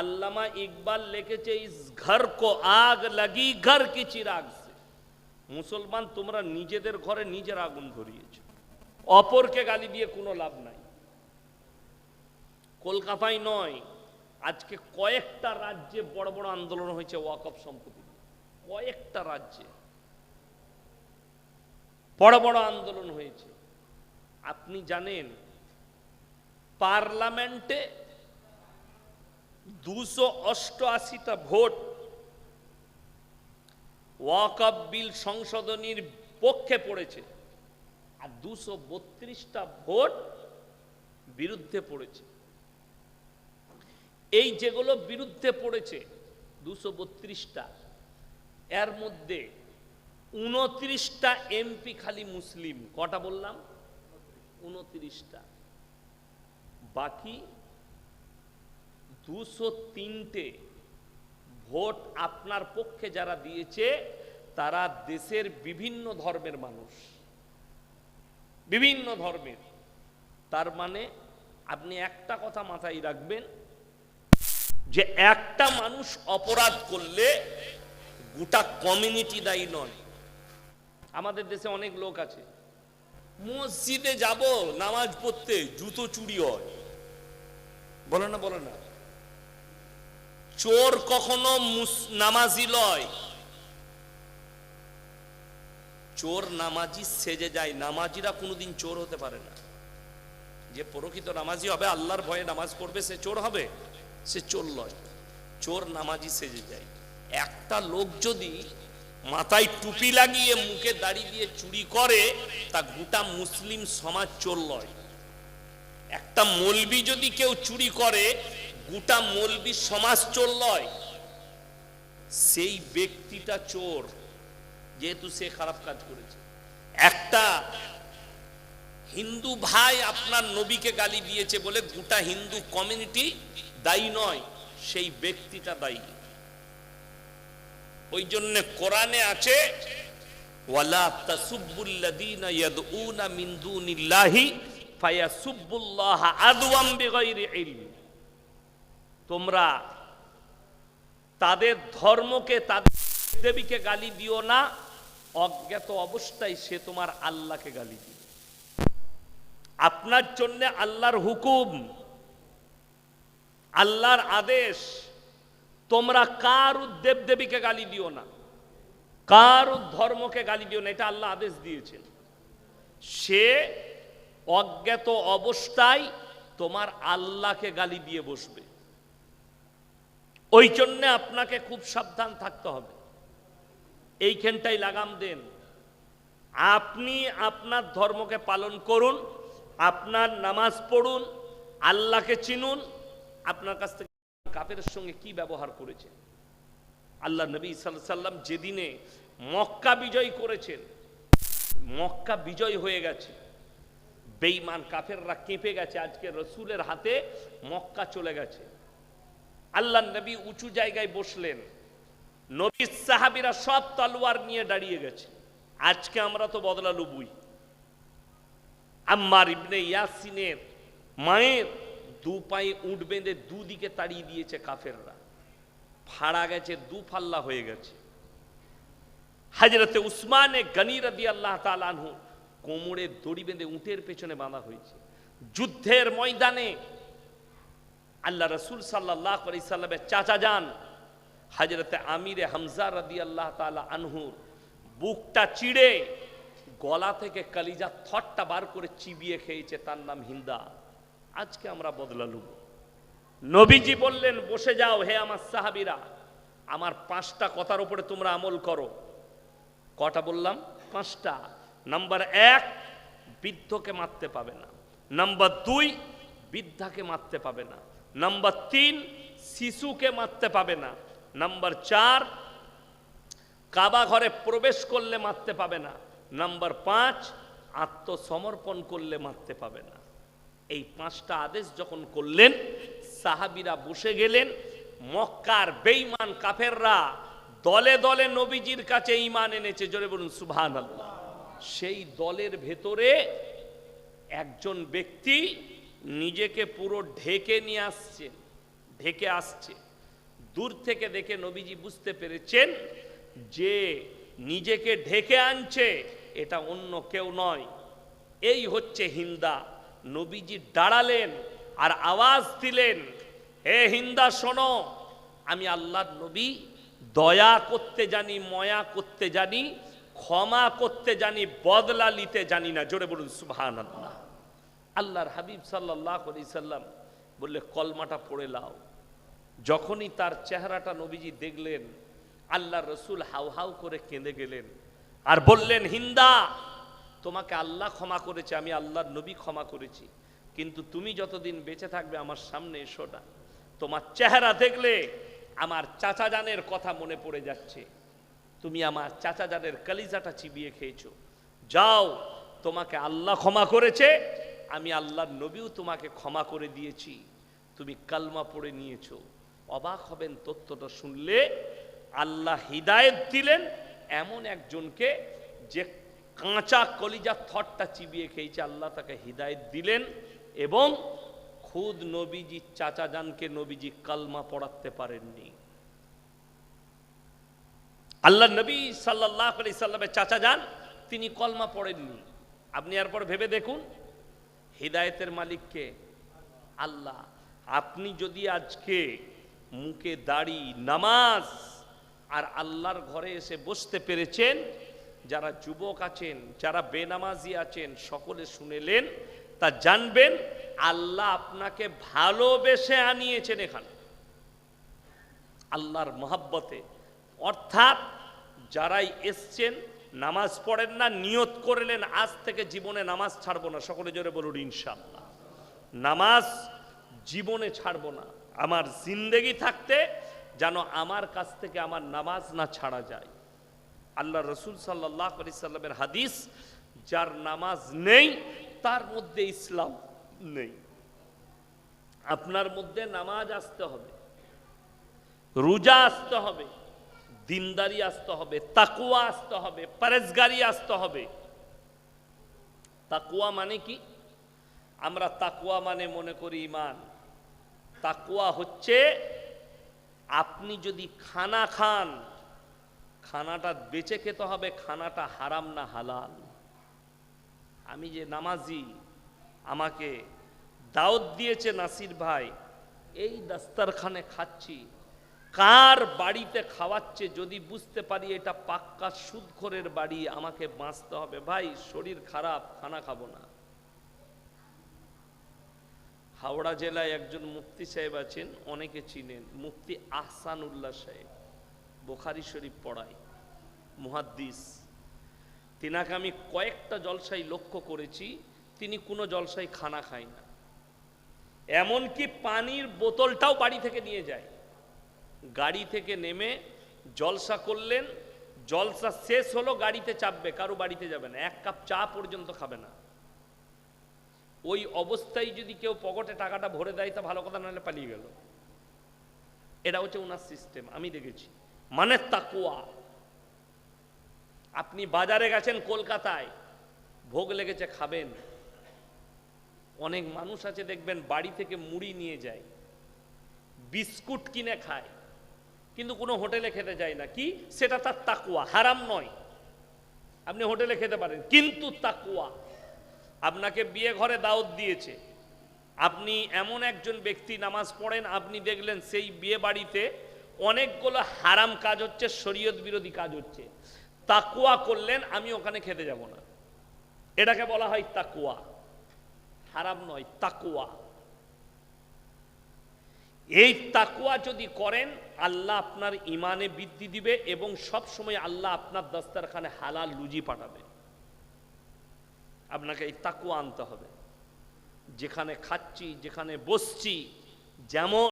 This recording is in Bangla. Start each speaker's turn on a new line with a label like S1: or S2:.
S1: আল্লামা ইকবাল লিখেছে, ইস ঘর কো আগ লাগি ঘর কি চিরাগ মুসলমান, তোমরা নিজেদের ঘরে নিজের আগুন ধরিয়েছো। অপরকে গালি দিয়ে কোনো লাভ নাই। কলকাতায় নয়, আজকে কয়েকটা রাজ্যে বড় বড় আন্দোলন হয়েছে ওয়াকফ সম্পত্তি। কয়েকটা রাজ্যে বড় বড় আন্দোলন হয়েছে। আপনি জানেন, পার্লামেন্টে দুশো অষ্টআশিটা ভোট ওয়াকফ বিল সংশোধনীর পক্ষে পড়েছে। আর দুশো বত্রিশটা ভোট বিরুদ্ধে পড়েছে। এই যেগুলো বিরুদ্ধে পড়েছে, দুশো বত্রিশটা, এর মধ্যে উনত্রিশটা এমপি খালি মুসলিম। কটা বললাম? উনত্রিশটা। বাকি দুশো তিনটে ভোট আপনার পক্ষে যারা দিয়েছে, তারা দেশের বিভিন্ন ধর্মের মানুষ। বিভিন্ন ধর্মের। তার মানে আপনি একটা কথা মাথায় রাখবেন, যে একটা মানুষ অপরাধ করলে গোটা কমিউনিটি দায়ী নয়। আমাদের দেশে অনেক লোক আছে। মসজিদে যাব, নামাজ পড়তে, জুতো চুরি হয়। বলে না বলে না। চোর কখনো নামাজি লয়। চোর নামাজি সেজে যায়, নামাজিরা কোনোদিন চোর হতে পারে না। যে প্রকৃত নামাজি হবে, আল্লাহর ভয়ে নামাজ পড়বে, সে চোর হবে, সে চোর লয়। চোর নামাজি সেজে যায়। একটা লোক যদি মাথায় টুপি লাগিয়ে মুখে দাড়ি দিয়ে চুরি করে, তা গোটা মুসলিম সমাজ চোর লয়। একটা মলবি যদি কেউ চুরি করে গোটা মলবি সমাজ চোর লয়। সেই ব্যক্তিটা চোর, যেহেতু সে খারাপ কাজ করেছে। একটা হিন্দু ভাই আপনার নবীকে গালি দিয়েছে বলে গোটা হিন্দু কমিউনিটি দায়ী নয়, সেই ব্যক্তিটা দায়ী। ওই জন্য কোরআনে আছে, ওয়ালা দুনিল্লাহি ফায়াসুব্বুল্লাহ আদওয়াম বিগাইরি ইলম। তোমরা তাদের ধর্মকে, তাদের দেবীকে গালি দিও না, অজ্ঞাত অবস্থায় সে তোমার আল্লাহকে গালি দিবে। আপনার জন্য আল্লাহর হুকুম, আল্লাহর আদেশ, তোমরা কার দেব দেবীকে গালি দিও না, কার ধর্মকে গালি দিও না, এটা আল্লাহ আদেশ দিয়েছেন। সে অজ্ঞাত অবস্থায় তোমার আল্লাহকে গালি দিয়ে বসবে। ওই জন্যে আপনাকে খুব সাবধান থাকতে হবে। এইখানটাই লাগাম দেন। আপনি আপনার ধর্মকে পালন করুন, আপনার নামাজ পড়ুন, আল্লাহকে চিনুন। আপনার কাছ থেকে কাফের সঙ্গে কি ব্যবহার করেছে আল্লাহ নবী সাল্লাল্লাহু সাল্লাম যেদিনে মক্কা বিজয় করেছেন, মক্কা বিজয় হয়ে গেছে। বেঈমান কাফেররা কেঁপে গেছে। আজকে রসুলের হাতে মক্কা চলে গেছে। আল্লাহ নবী উঁচু জায়গায় বসলেন। নবী সাহাবিরা সব তলোয়ার নিয়ে দাঁড়িয়ে গেছে। আজকে আমরা তো বদলা লুবুই। আম্মার ইবনে ইয়াসিনের মায়ের দু পায়ে উঠ বেঁধে দুদিকে তাড়িয়ে দিয়েছে কাফেররা। ফাড়া গেছে, দু ফাল্লা হয়ে গেছে। হাজরতে উসমানে গনি রদি আল্লাহ তালানহু কোমরে দড়ি বেঁধে উটের পেছনে বাঁধা হয়েছে। যুদ্ধের ময়দানে আল্লাহ রসুল সাল্লাহ আলি সাল্লামের চাচা যান। হাজরতে আমিরে হামজা রদি আল্লাহ তালা আনহুর বুকটা চিড়ে গলা থেকে কালিজা থটটা বার করে চিবিয়ে খেয়েছে, তার নাম হিন্দা। আজকে আমরা বদলালুম। নবীজি বললেন, বসে যাও হে আমার সাহাবিরা, আমার পাঁচটা কথার উপরে তোমরা আমল করো। কটা বললাম? পাঁচটা। নাম্বার এক, বৃদ্ধকে মারতে পাবে না। নাম্বার দুই, বৃদ্ধাকে মারতে পাবে না। নাম্বার তিন, শিশুকে মারতে পাবে না। নাম্বার চার, কাবা ঘরে প্রবেশ করলে মারতে পাবে না। নাম্বার পাঁচ, আত্মসমর্পণ করলে মারতে পাবে না। এই পাঁচটা আদেশ যখন করলেন, সাহাবিরা বসে গেলেন, মক্কার বেঈমান কাফেররা দলে দলে নবীজির কাছে ইমান এনেছে। জোরে বলুন সুবহান আল্লাহ সেই দলের ভেতরে একজন ব্যক্তি নিজেকে পুরো ঢেকে নিয়ে আসছে, ঢেকে আসছে। দূর থেকে দেখে নবীজি বুঝতে পেরেছেন যে নিজেকে ঢেকে আনছে এটা অন্য কেউ নয়। এই হচ্ছে হিন্দা। নবীজি দাঁড়ালেন আর আওয়াজ দিলেন, হে হিন্দা, শোনো, আমি আল্লাহর নবী। দয়া করতে জানি, ময়া করতে জানি, ক্ষমা করতে জানি, বদলা নিতে জানি না। জোরে বলুন আল্লাহ আল্লাহর হাবিব সাল্লাহ সাল্লাম বললে, কলমাটা পড়ে লাও। যখনই তার চেহারাটা নবীজি দেখলেন আল্লাহ রসুল হাউ হাউ করে কেঁদে গেলেন আর বললেন, হিন্দা, তোমাকে আল্লাহ ক্ষমা করেছে, আমি আল্লাহর নবী ক্ষমা করেছি। কিন্তু তুমি যতদিন বেঁচে থাকবে, আমার সামনে এসো না। তোমার চেহারা দেখলে আমার চাচা জানের কথা মনে পড়ে যাচ্ছে। তুমি আমার চাচা জানের কালিজাটা চিবিয়ে খেয়েছো। যাও, তোমাকে আল্লাহ ক্ষমা করেছে আমি আল্লাহর নবীও তোমাকে ক্ষমা করে দিয়েছি। তুমি কালমা পড়ে নিয়েছো। অবাক হবেন তথ্যটা শুনলে। আল্লাহ হিদায়ত দিলেন। এমন একজনকে যে কাঁচা কলিজার থরটা চিবিয়ে খেয়েছে, আল্লাহ তাকে হিদায়ত দিলেন এবং খুদ নবীজি, চাচা জানকে নবীজি কালমা পড়াতে পারেননি। আল্লাহ নবী সাল্লাহ আলি সাল্লামের চাচা যান তিনি কলমা পড়েননি। আপনি এরপর ভেবে দেখুন হৃদায়তের মালিককে আল্লাহ। আপনি যদি আজকে মুখে দাড়ি, নামাজ আর আল্লাহর ঘরে এসে বসতে পেরেছেন, যারা যুবক আছেন, যারা বেনামাজি আছেন, সকলে শুনেলেন, তা জানবেন, আল্লাহ আপনাকে ভালোবেসে আনিয়েছেন এখানে। আল্লাহর মহাব্বতে। অর্থাৎ যারাই এসছেন নামাজ পড়েন না, নিয়ত করলেন, আজ থেকে জীবনে নামাজ ছাড়বো না। সকলে জোরে বলুন ইনশাল্লাহ নামাজ জীবনে ছাড়বো না। আমার জিন্দেগি থাকতে যেন আমার কাছ থেকে আমার নামাজ না ছাড়া যায়। আল্লাহ রসুল সাল্লাহ আলি সাল্লামের হাদিস, যার নামাজ নেই, তার মধ্যে ইসলাম নেই। আপনার মধ্যে নামাজ আসতে হবে, রোজা আসতে হবে দিনদারি আসতে হবে তাকুয়া আসতে হবে, পরেজগারি আসতে হবে। তাকুয়া মানে কি? আমরা তাকুয়া মানে মনে করি ইমান তাকুয়া হচ্ছে আপনি যদি খানা খান, খানাটা বেঁচে খেতে হবে, খানাটা হারাম না হালাল। আমি যে নামাজি, আমাকে দাওয়াত দিয়েছে নাসির ভাই, এই দাস্তারখানে খাচ্ছি। কার বাড়িতে খাওয়াচ্ছে যদি বুঝতে পারি এটা পাক্কা সুদখোরের বাড়ি, আমাকে বাঁচতে হবে। ভাই, শরীর খারাপ, খানা খাব না। হাওড়া জেলায় একজন মুফতি সাহেব আছেন, অনেকে চিনেন। মুফতি আহসান উল্লাহ সাহেব, বোখারি শরীফ পড়ায়, মুহাদ্দিস। তিনাকে আমি কয়েকটা জলসাই লক্ষ্য করেছি, তিনি কোনো জলসাই খানা খায় না। এমনকি পানির বোতলটাও বাড়ি থেকে নিয়ে যায়। গাড়ি থেকে নেমে জলসা করলেন। জলসা শেষ হলো, গাড়িতে চাপবে, কারও বাড়িতে যাবে না। এক কাপ চা পর্যন্ত খাবে না। ওই অবস্থায় যদি কেউ পকেটে টাকাটা ভরে দেয়, তা ভালো কথা, নাহলে পালিয়ে গেল। এটা হচ্ছে ওনার সিস্টেম আমি দেখেছি। মানে তাকুয়া আপনি বাজারে গেছেন কলকাতায়, ভোগ লেগেছে, খাবেন। অনেক মানুষ আছে, দেখবেন, বাড়ি থেকে মুড়ি নিয়ে যায়। বিস্কুট কিনে খায়। কিন্তু কোনো হোটেলে খেতে যায় না। কি? সেটা তার তাকুয়া হারাম নয়। আপনি হোটেলে খেতে পারেন, কিন্তু তাকুয়া আপনাকে বিয়ে ঘরে দাওয়াত দিয়েছে। আপনি এমন একজন ব্যক্তি, নামাজ পড়েন, আপনি দেখলেন সেই বিয়ে বাড়িতে অনেকগুলো হারাম কাজ হচ্ছে, শরীয়ত বিরোধী কাজ হচ্ছে। তাকুয়া করলেন, আমি ওখানে খেতে যাব না। এটাকে বলা হয় তাকুয়া হারাম নয় তাকুয়া এই তাকুয়া যদি করেন, আল্লাহ আপনার ইমানে বৃদ্ধি দিবে এবং সব সময় আল্লাহ আপনার দস্তারখানে হালাল লুজি পাঠাবে। আপনাকে এই তাকুয়া আনতে হবে। যেখানে খাচ্ছি, যেখানে বসছি, যেমন